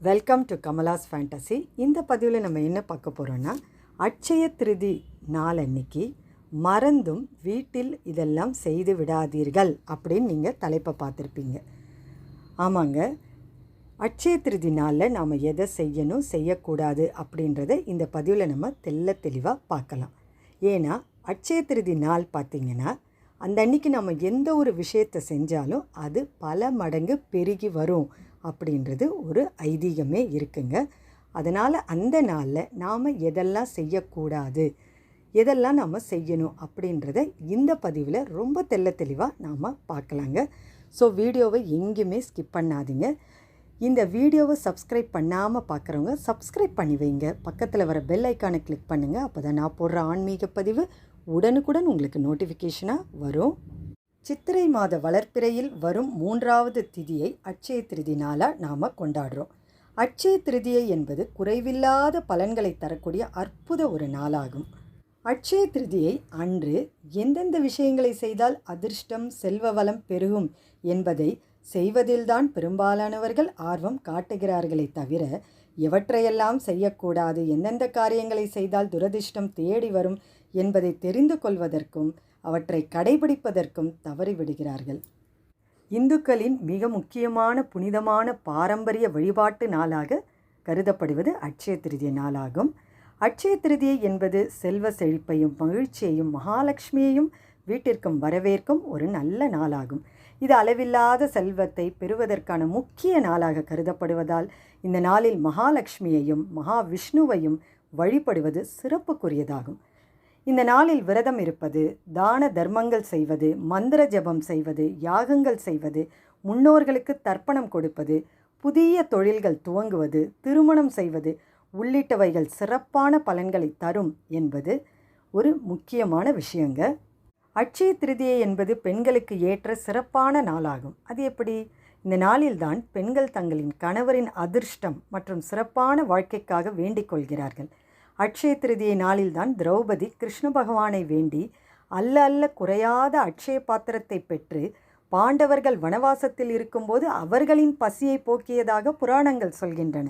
Welcome to Kamala's fantasy இந்த பதிவில் நம்ம என்ன பார்க்க போகிறோன்னா அட்சய திருதி நாள் அன்னைக்கு மறந்தும் வீட்டில் இதெல்லாம் செய்து விடாதீர்கள் அப்படின்னு நீங்கள் தலைப்பை பார்த்துருப்பீங்க. ஆமாங்க. அட்சய திருதி நாளில் நாம் எதை செய்யணும் செய்யக்கூடாது அப்படின்றத இந்த பதிவில் நம்ம தெல்ல தெளிவாக பார்க்கலாம். ஏன்னா அட்சய திருதி நாள் பார்த்திங்கன்னா அந்த அன்னைக்கு நம்ம எந்த ஒரு விஷயத்தை செஞ்சாலும் அது பல மடங்கு பெருகி வரும் அப்படின்றது ஒரு ஐதீகமே இருக்குங்க. அதனால் அந்த நாளில் நாம் எதெல்லாம் செய்யக்கூடாது எதெல்லாம் நாம் செய்யணும் அப்படின்றத இந்த பதிவில் ரொம்ப தெள்ள தெளிவாக நாம் பார்க்கலாங்க. ஸோ வீடியோவை எங்கேயுமே ஸ்கிப் பண்ணாதீங்க. இந்த வீடியோவை சப்ஸ்கிரைப் பண்ணாமல் பார்க்குறவங்க சப்ஸ்கிரைப் பண்ணி வைங்க. பக்கத்தில் வர பெல் ஐக்கானை கிளிக் பண்ணுங்கள் அப்போ தான் நான் போடுற ஆன்மீக பதிவு உடனுக்குடன் உங்களுக்கு நோட்டிஃபிகேஷனாக வரும். சித்திரை மாத வளர்ப்பிறையில் வரும் மூன்றாவது திதியை அட்சய திருதி நாளாக நாம் கொண்டாடுறோம். அட்சய திருதியை என்பது குறைவில்லாத பலன்களை தரக்கூடிய அற்புத ஒரு நாளாகும். அட்சய திருதியை அன்று எந்தெந்த விஷயங்களை செய்தால் அதிர்ஷ்டம் செல்வ வளம் பெருகும் என்பதை செய்வதில்தான் பெரும்பாலானவர்கள் ஆர்வம் காட்டுகிறார்களே தவிர எவற்றையெல்லாம் செய்யக்கூடாது எந்தெந்த காரியங்களை செய்தால் துரதிர்ஷ்டம் தேடி வரும் என்பதை தெரிந்து கொள்வதற்கும் அவற்றை கடைபிடிப்பதற்கும் தவறிவிடுகிறார்கள். இந்துக்களின் மிக முக்கியமான புனிதமான பாரம்பரிய வழிபாட்டு நாளாக கருதப்படுவது அட்சய திருதிய நாளாகும். அட்சய திருதியை என்பது செல்வ செழிப்பையும் மகிழ்ச்சியையும் மகாலட்சுமியையும் வீட்டிற்கும் வரவேற்கும் ஒரு நல்ல நாளாகும். இது அளவில்லாத செல்வத்தை பெறுவதற்கான முக்கிய நாளாக கருதப்படுவதால் இந்த நாளில் மகாலட்சுமியையும் மகாவிஷ்ணுவையும் வழிபடுவது சிறப்புக்குரியதாகும். இந்த நாளில் விரதம் இருப்பது தான தர்மங்கள் செய்வது மந்திர ஜபம் செய்வது யாகங்கள் செய்வது முன்னோர்களுக்கு தர்ப்பணம் கொடுப்பது புதிய தொழில்கள் துவங்குவது திருமணம் செய்வது உள்ளிட்டவைகள் சிறப்பான பலன்களை தரும் என்பது ஒரு முக்கியமான விஷயங்க. அட்சய திருதியை என்பது பெண்களுக்கு ஏற்ற சிறப்பான நாளாகும். அது எப்படி? இந்த நாளில்தான் பெண்கள் தங்களின் கணவரின் அதிர்ஷ்டம் மற்றும் சிறப்பான வாழ்க்கைக்காக வேண்டிக் கொள்கிறார்கள். அட்சய திருதியை நாளில்தான் திரௌபதி கிருஷ்ண பகவானை வேண்டி அல்ல அல்ல குறையாத அட்சய பாத்திரத்தை பெற்று பாண்டவர்கள் வனவாசத்தில் இருக்கும்போது அவர்களின் பசியை போக்கியதாக புராணங்கள் சொல்கின்றன.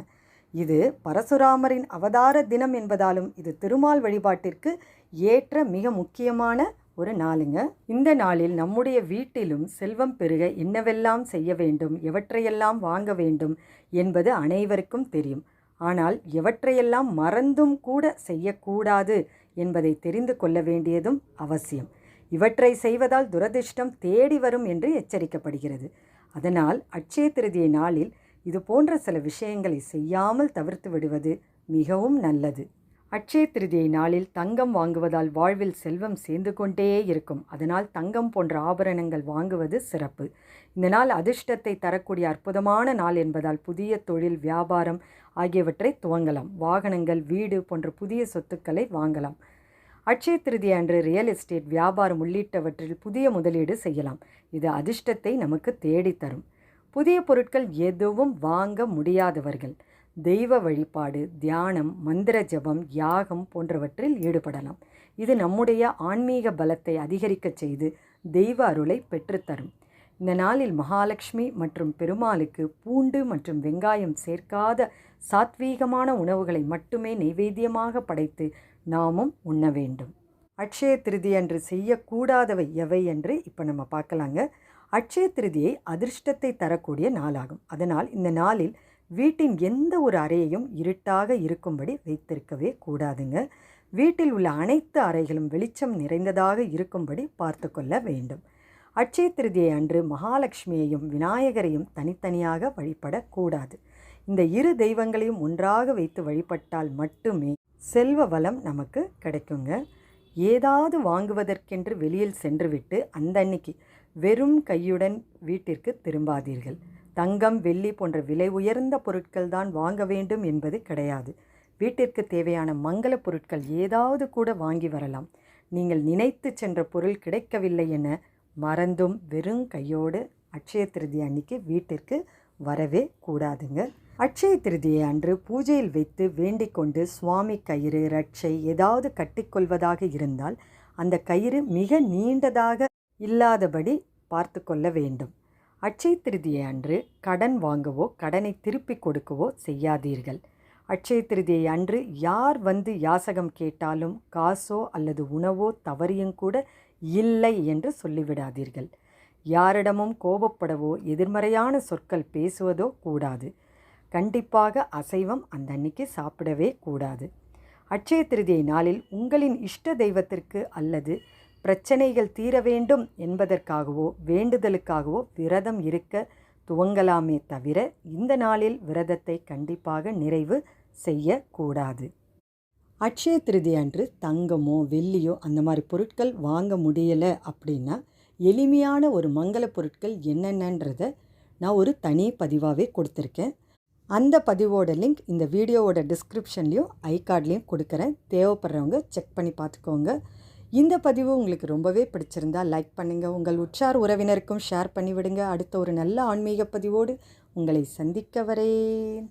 இது பரசுராமரின் அவதார தினம் என்பதாலும் இது திருமால் வழிபாட்டிற்கு ஏற்ற மிக முக்கியமான ஒரு நாளுங்க. இந்த நாளில் நம்முடைய வீட்டிலும் செல்வம் பெருக என்னவெல்லாம் செய்ய வேண்டும் எவற்றையெல்லாம் வாங்க வேண்டும் என்பது அனைவருக்கும் தெரியும். ஆனால் எவற்றையெல்லாம் மறந்தும் கூட செய்யக்கூடாது என்பதை தெரிந்து கொள்ள வேண்டியதும் அவசியம். இவற்றை செய்வதால் துரதிர்ஷ்டம் தேடி வரும் என்று எச்சரிக்கப்படுகிறது. அதனால் அட்சய திருதியை நாளில் இது போன்ற சில விஷயங்களை செய்யாமல் தவிர்த்து விடுவது மிகவும் நல்லது. அட்சய திருதியை நாளில் தங்கம் வாங்குவதால் வாழ்வில் செல்வம் சேர்ந்து கொண்டே இருக்கும். அதனால் தங்கம் போன்ற ஆபரணங்கள் வாங்குவது சிறப்பு. இந்த நாள் அதிர்ஷ்டத்தை தரக்கூடிய அற்புதமான நாள் என்பதால் புதிய தொழில் வியாபாரம் ஆகியவற்றை துவங்கலாம். வாகனங்கள் வீடு போன்ற புதிய சொத்துக்களை வாங்கலாம். அட்சய திருதி அன்று ரியல் எஸ்டேட் வியாபாரம் உள்ளிட்டவற்றில் புதிய முதலீடு செய்யலாம். இது அதிர்ஷ்டத்தை நமக்கு தேடித்தரும். புதிய பொருட்கள் எதுவும் வாங்க முடியாதவர்கள். தெய்வ வழிபாடு தியானம் மந்திர ஜபம் யாகம் போன்றவற்றில் ஈடுபடலாம். இது நம்முடைய ஆன்மீக பலத்தை அதிகரிக்கச் செய்து தெய்வ அருளை பெற்றுத்தரும் இந்த நாளில் மகாலட்சுமி மற்றும் பெருமாளுக்கு பூண்டு மற்றும் வெங்காயம் சேர்க்காத சாத்வீகமான உணவுகளை மட்டுமே நைவேத்தியமாக படைத்து நாமும் உண்ண வேண்டும். அட்சய திருதி அன்று செய்யக்கூடாதவை எவை என்று இப்போ நம்ம பார்க்கலாங்க. அட்சய திருதியை அதிர்ஷ்டத்தை தரக்கூடிய நாளாகும். அதனால் இந்த நாளில் வீட்டின் எந்த ஒரு அறையையும் இருட்டாக இருக்கும்படி வைத்திருக்கவே கூடாதுங்க. வீட்டில் உள்ள அனைத்து அறைகளும் வெளிச்சம் நிறைந்ததாக இருக்கும்படி பார்த்து கொள்ள வேண்டும். அட்சய திருதியை அன்று மகாலட்சுமியையும் விநாயகரையும் தனித்தனியாக வழிபடக்கூடாது. இந்த இரு தெய்வங்களையும் ஒன்றாக வைத்து வழிபட்டால் மட்டுமே செல்வ வளம் நமக்கு கிடைக்குங்க. ஏதாவது வாங்குவதற்கென்று வெளியில் சென்றுவிட்டு அந்த அன்னைக்கு வெறும் கையுடன் வீட்டிற்கு திரும்பாதீர்கள். தங்கம் வெள்ளி போன்ற விலை உயர்ந்த பொருட்கள் தான் வாங்க வேண்டும் என்பது கிடையாது. வீட்டிற்கு தேவையான மங்கள பொருட்கள் ஏதாவது கூட வாங்கி வரலாம். நீங்கள் நினைத்து சென்ற பொருள் கிடைக்கவில்லை என மறந்தும் வெறும் கையோடு அட்சய திருதி அன்னைக்கு வீட்டிற்கு வரவே கூடாதுங்க. அட்சய திருதியை அன்று பூஜையில் வைத்து வேண்டிக் கொண்டு சுவாமி கயிறு ரட்சை ஏதாவது கட்டிக்கொள்வதாக இருந்தால் அந்த கயிறு மிக நீண்டதாக இல்லாதபடி பார்த்து கொள்ள வேண்டும். அட்சய திருதியை அன்று கடன் வாங்கவோ கடனை திருப்பி கொடுக்கவோ செய்யாதீர்கள். அட்சய திருதியை அன்று யார் வந்து யாசகம் கேட்டாலும் காசோ அல்லது உணவோ தவறியும் கூட இல்லை என்று சொல்லிவிடாதீர்கள். யாரிடமும் கோபப்படவோ எதிர்மறையான சொற்கள் பேசுவதோ கூடாது. கண்டிப்பாக அசைவம் அந்த அன்னைக்கு சாப்பிடவே கூடாது. அட்சய திருதியை நாளில் உங்களின் இஷ்ட தெய்வத்திற்கு அல்லது பிரச்சனைகள் தீர வேண்டும் என்பதற்காகவோ வேண்டுதலுக்காகவோ விரதம் இருக்க துவங்கலாமே தவிர இந்த நாளில் விரதத்தை கண்டிப்பாக நிறைவு செய்யக்கூடாது. அட்சய திருதி அன்று தங்கமோ வெள்ளியோ அந்த மாதிரி பொருட்கள் வாங்க முடியலை அப்படின்னா எளிமையான ஒரு மங்கள பொருட்கள் என்னென்னன்றத நான் ஒரு தனி பதிவாகவே கொடுத்துருக்கேன். அந்த பதிவோட லிங்க் இந்த வீடியோவோட டிஸ்கிரிப்ஷன்லேயும் ஐ கார்ட்லேயும் கொடுக்குறேன். தேவைப்படுறவங்க செக் பண்ணி பார்த்துக்கோங்க. இந்த பதிவு உங்களுக்கு ரொம்பவே பிடிச்சிருந்தா லைக் பண்ணுங்கள் உங்கள் உற்றார் உறவினருக்கும் ஷேர் பண்ணிவிடுங்க. அடுத்த ஒரு நல்ல ஆன்மீக பதிவோடு உங்களை சந்திக்க வரேன்.